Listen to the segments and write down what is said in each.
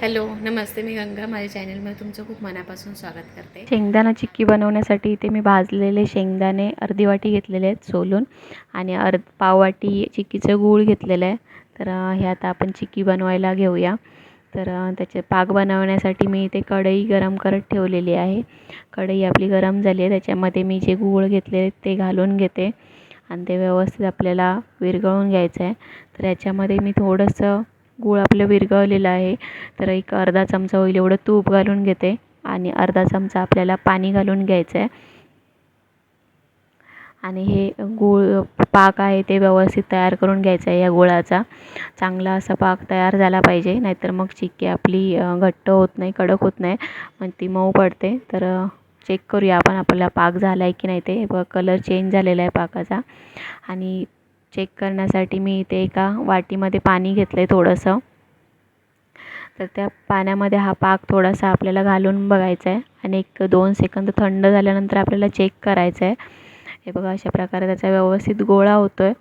Hello नमस्ते मी गंगा माझ्या चॅनलमध्ये तुमचं खूप मनापासून स्वागत करते. शेंगदाणा चिक्की बनवण्यासाठी इथे मी भाजलेले शेंगदाणे अर्धी वाटी घेतलेले आहेत सोलून आणि अर्ध पाववाटी चिक्कीचं गूळ घेतलेलं आहे. तर हे आता आपण चिक्की बनवायला घेऊया. तर त्याचे पाक बनवण्यासाठी मी इथे कढई गरम करत ठेवलेली आहे. कढई आपली गरम झाली आहे त्याच्यामध्ये मी जे गूळ घेतले ते घालून घेते. आणि ते व्यवस्थित आपल्याला विरघळून घ्यायचं आहे. तर याच्यामध्ये मी थोडंसं गूळ आपलं विरघळलेलं आहे. तर एक अर्धा चमचा होईल एवढं तूप घालून घेते आणि अर्धा चमचा आपल्याला पाणी घालून घ्यायचं आहे आणि हे गूळ पाक आहे ते व्यवस्थित तयार करून घ्यायचं आहे या गुळाचा. चांगला असा पाक तयार झाला पाहिजे नाहीतर मग चिक्की आपली घट्ट होत नाही कडक होत नाही मग ती मऊ पडते. तर चेक करूया आपण आपला पाक झाला आहे की नाही ते. कलर चेंज झालेला आहे पाकाचा. आणि चेक करण्यासाठी मी इथे एका वाटीमध्ये पाणी घेतलं आहे थोडंसं. तर त्या पाण्यामध्ये हा पाक थोडासा आपल्याला घालून बघायचा आहे आणि एक दोन सेकंद थंड झाल्यानंतर आपल्याला चेक करायचं आहे हे बघा अशा प्रकारे त्याचा व्यवस्थित गोळा होतो आहे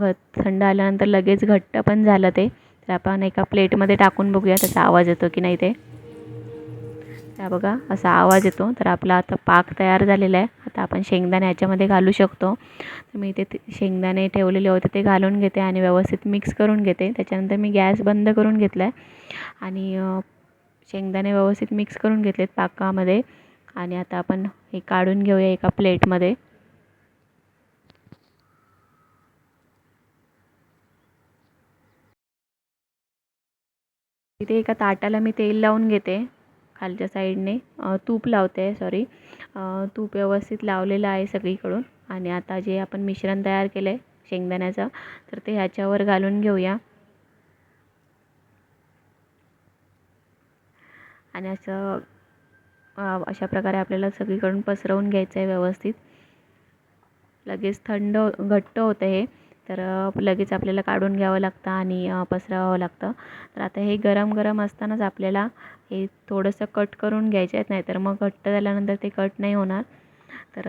घ थंड आल्यानंतर लगेच घट्ट पण झालं ते. तर आपण एका प्लेटमध्ये टाकून बघूया त्याचा आवाज येतो की नाही ते. त्या बघा असा आवाज येतो. तर आपला आता पाक तयार झालेला आहे. आता आपण शेंगदाणे याच्यामध्ये घालू शकतो. तर मी इथे ते शेंगदाणे ठेवलेले होते ते घालून घेते आणि व्यवस्थित मिक्स करून घेते. त्याच्यानंतर मी गॅस बंद करून घेतला आहे आणि शेंगदाणे व्यवस्थित मिक्स करून घेतलेत पाकामध्ये. आणि आता आपण हे काढून घेऊया एका प्लेटमध्ये. इथे एका ताटाला मी तेल लावून घेते. खालच्या साईडने तूप लावते आहे सॉरी तूप व्यवस्थित लावलेलं आहे सगळीकडून. आणि आता जे आपण मिश्रण तयार केलं आहे शेंगदाण्याचं तर ते ह्याच्यावर घालून घेऊया. आणि असं अशा प्रकारे आपल्याला सगळीकडून पसरवून घ्यायचं आहे व्यवस्थित. लगेच थंड घट्ट होतं हे. तर लगेच आपल्याला काढून घ्यावं लागतं आणि पसरवावं लागतं. तर आता हे गरम गरम असतानाच आपल्याला हे थोडंसं कट करून घ्यायचे आहेत नाहीतर मग घट्ट झाल्यानंतर ते कट नाही होणार. तर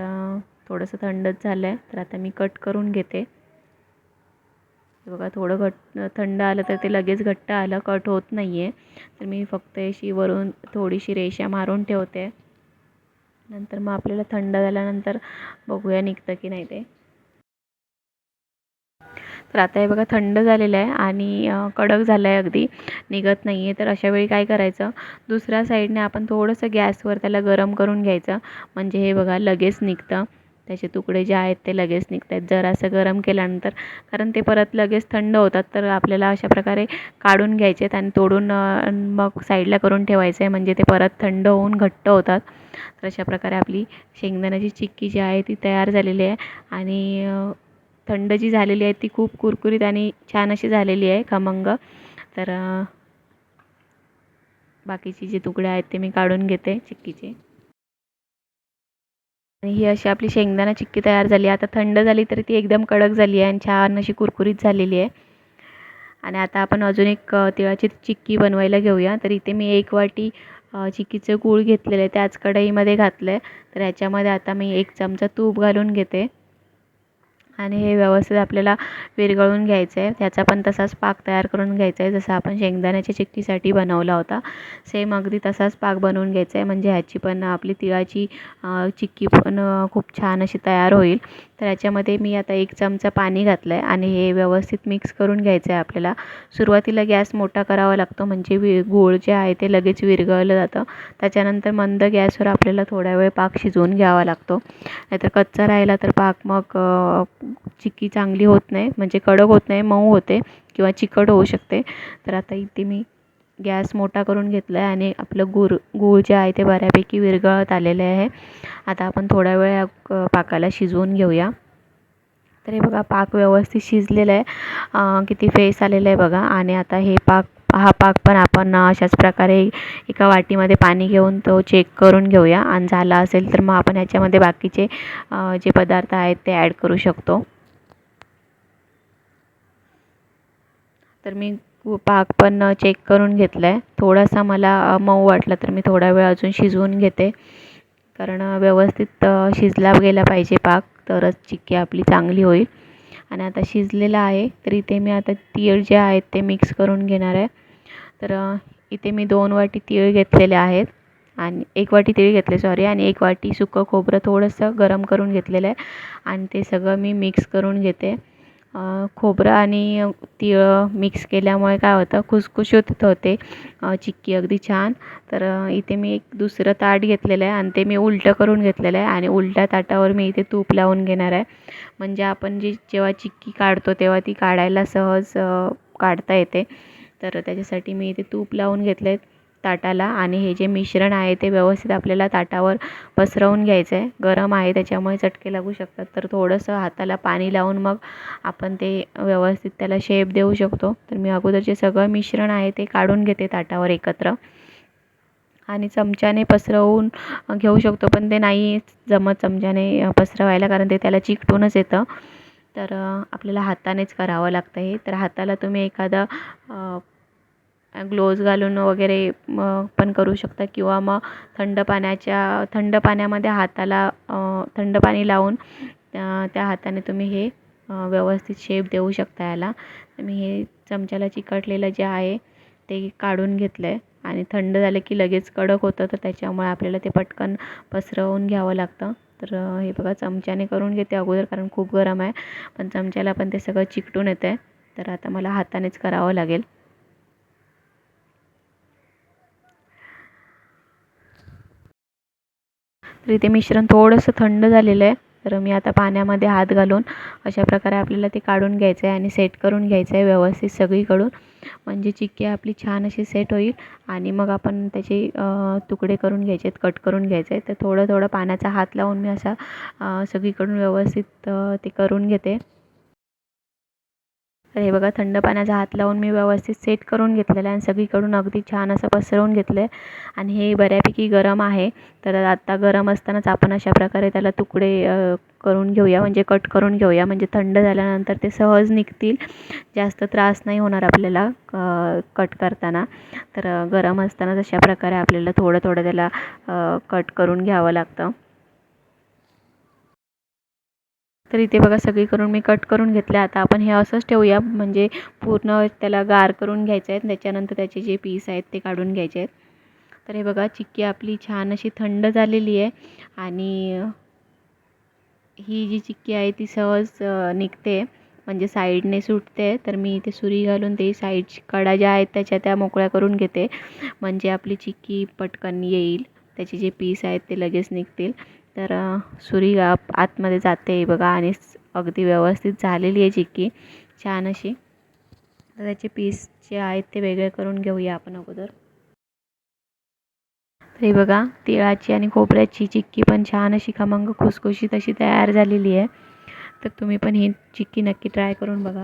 थोडंसं थंडच झालं आहे तर आता मी कट करून घेते. बघा थोडं घट थंड आलं तर ते लगेच घट्ट आलं कट होत नाही आहे तर मी फक्त अशी वरून थोडीशी रेषा मारून ठेवते. नंतर मग आपल्याला थंड झाल्यानंतर बघूया निघतं की नाही ते. तर आता हे बघा थंड झालेलं आहे आणि कडक झालं आहे अगदी. निघत नाही आहे तर अशा वेळी काय करायचं? दुसऱ्या साईडने आपण थोडंसं गॅसवर त्याला गरम करून घ्यायचं. म्हणजे हे बघा लगेच निघतं. त्याचे तुकडे जे आहेत ते लगेच निघत आहेत जरासं गरम केल्यानंतर कारण ते परत लगेच थंड होतात तर आपल्याला अशा प्रकारे काढून घ्यायचे आहेत आणि तोडून मग साईडला करून ठेवायचं आहे म्हणजे ते परत थंड होऊन घट्ट होतात. तर अशा प्रकारे आपली शेंगदाण्याची चिक्की जी आहे ती तयार झालेली आहे. आणि थंड जी झालेली आहे ती खूप कुरकुरीत आणि छान अशी झालेली आहे खमंग. तर बाकीचे जे तुकडे आहेत ते मी काढून घेते चिक्कीचे. आणि ही अशी आपली शेंगदाणा चिक्की तयार झाली आता थंड झाली तर ती एकदम कडक झाली आहे आणि छान अशी कुरकुरीत झालेली आहे. आणि आता आपण अजून एक तिळाची चिक्की बनवायला घेऊया. तर इथे मी एक वाटी चिक्कीचं गूळ घेतलेलं आहे. त्याच कढईमध्ये घातलं आहे तर ह्याच्यामध्ये आता मी एक चमचा तूप घालून घेते. आणि हे व्यवस्थित आपल्याला विरघळून घ्यायचं आहे त्याचा पण तसाच पाक तयार करून घ्यायचा आहे जसं आपण शेंगदाण्याच्या चिक्कीसाठी बनवला होता सेम अगदी तसाच पाक बनवून घ्यायचा आहे म्हणजे ह्याची पण आपली तिळाची चिक्की पण खूप छान अशी तयार होईल. तर याच्यामध्ये मी आता एक चमचा पाणी घातलं आहे आणि हे व्यवस्थित मिक्स करून घ्यायचं आहे आपल्याला. सुरुवातीला गॅस मोठा करावा लागतो म्हणजे वि गूळ जे आहे ते लगेच विरघळलं जातं. त्याच्यानंतर मंद गॅसवर आपल्याला थोडा वेळ पाक शिजवून घ्यावा लागतो. नाहीतर कच्चा राहिला तर पाक मग चिक्की चांगली होत नाही म्हणजे कडक होत नाही मऊ होते किंवा चिकट होऊ शकते. तर आता इथे मी गॅस मोठा करून घेतला आहे आणि आपलं गूळ गूळ जे आहे ते बऱ्यापैकी विरघळत आलेले आहे. आता आपण थोडा वेळ या पाकाला शिजवून घेऊया. तर हे बघा पाक व्यवस्थित शिजलेला आहे. किती फेस आलेलं आहे बघा. आणि आता हे पाक हा पाक पण आपण अशाच प्रकारे एका वाटीमध्ये पाणी घेऊन तो चेक करून घेऊया. आणि झाला असेल तर मग आपण ह्याच्यामध्ये बाकीचे जे पदार्थ आहेत ते ॲड करू शकतो. तर मी व पाक पण चेक करून घेतला आहे थोडासा मला मऊ वाटला तर मी थोडा वेळ अजून शिजवून घेते. कारण व्यवस्थित शिजला गेला पाहिजे पाक तरच चिक्की आपली चांगली होईल. आणि आता शिजलेला आहे तर इथे मी आता तीळ जे आहेत ते मिक्स करून घेणार आहे. तर इथे मी दोन वाटी तीळ घेतलेले आहेत. आणि एक वाटी तीळ घेतले सॉरी आणि एक वाटी सुकं खोबरं थोडंसं गरम करून घेतलेलं आहे. आणि ते सगळं मी मिक्स करून घेते. खोबरं आणि तीळ मिक्स केल्यामुळे काय होतं खुसखुशीत होते चिक्की अगदी छान. तर इथे मी एक दुसरं ताट घेतलेलं आहे आणि ते मी उलटं करून घेतलेलं आहे आणि उलट्या ताटावर मी इथे तूप लावून घेणार आहे. म्हणजे आपण जी जेव्हा चिक्की काढतो तेव्हा ती काढायला सहज काढता येते. तर त्याच्यासाठी मी इथे तूप लावून घेतलं आहे ताटाला आणि हे जे मिश्रण आहे ते व्यवस्थित आपल्याला ताटावर पसरवून घ्यायचं आहे गरम आहे त्याच्यामुळे चटके लागू शकतात. तर थोडंसं हाताला पाणी लावून मग आपण ते व्यवस्थित त्याला शेप देऊ शकतो. तर मी अगोदर जे सगळं मिश्रण आहे ते काढून घेते ताटावर एकत्र. आणि चमच्याने पसरवून घेऊ शकतो पण ते नाही जमत चमच्याने पसरवायला कारण ते त्याला चिकटूनच येतं. तर आपल्याला हातानेच करावं लागतं हे. तर हाताला तुम्ही एखादा ग्लोव्ज घालून वगैरे मग पण करू शकता. किंवा मग थंड पाण्याच्या थंड पाण्यामध्ये हाताला थंड पाणी लावून त्या हाताने तुम्ही हे व्यवस्थित शेप देऊ शकता याला. मी हे चमच्याला चिकटलेलं जे आहे ते काढून घेतलं आहे आणि थंड झालं की लगेच कडक होतं तर त्याच्यामुळे आपल्याला ते पटकन पसरवून घ्यावं लागतं. तर हे बघा चमच्याने करून घेते अगोदर कारण खूप गरम आहे. पण चमच्याला पण ते सगळं चिकटून येतं आहे तर आता मला हातानेच करावं लागेल. तर इथे मिश्रण थोडंसं थंड झालेलं आहे. तर मी आता पाण्यामध्ये हात घालून अशा प्रकारे आपल्याला ते काढून घ्यायचं आहे आणि सेट करून घ्यायचं आहे व्यवस्थित सगळीकडून. म्हणजे चिक्की आपली छान अशी सेट होईल आणि मग आपण त्याचे तुकडे करून घ्यायचे आहेत कट करून घ्यायचे आहेत तर थोडं थोडं पाण्याचा हात लावून मी असा सगळीकडून व्यवस्थित ते करून घेते. तर हे बघा थंड पाण्याचा हात लावून मी व्यवस्थित सेट करून घेतलेलं आहे आणि सगळीकडून अगदी छान असं पसरवून घेतलं आहे आणि हे बऱ्यापैकी गरम आहे. तर आत्ता गरम असतानाच आपण अशा प्रकारे त्याला तुकडे करून घेऊया. म्हणजे कट करून घेऊया. म्हणजे थंड झाल्यानंतर ते सहज निघतील. जास्त त्रास नाही होणार आपल्याला कट करताना. तर गरम असतानाच अशा प्रकारे आपल्याला थोडं थोडं त्याला कट करून घ्यावं लागतं. तर इथे बघा सगळी करून मी कट करून घेतले आता आपण हे असंच ठेवूया. म्हणजे पूर्ण त्याला गार करून घ्यायचं आहे. त्याच्यानंतर त्याचे जे पीस आहेत ते काढून घ्यायचे आहेत. तर हे बघा चिक्की आपली छान अशी थंड झालेली आहे. आणि ही जी चिक्की आहे ती सहज निघते. म्हणजे साईडने सुटते. तर मी इथे सुरी घालून ते साईडची कडा ज्या आहेत त्याच्या त्या मोकळ्या करून घेते. म्हणजे आपली चिक्की पटकन येईल. त्याचे जे पीस आहेत ते लगेच निघतील. तर सुरी आतमध्ये जाते बघा आणि अगदी व्यवस्थित झालेली आहे चिक्की. छान अशी. तर त्याचे पीस जे आहेत ते वेगळे करून घेऊया आपण अगोदर. तरी बघा तिळाची आणि खोबऱ्याची चिक्की पण छान अशी खमंग खुसखुशीत अशी तयार झालेली आहे. तर तुम्ही पण ही चिक्की नक्की ट्राय करून बघा.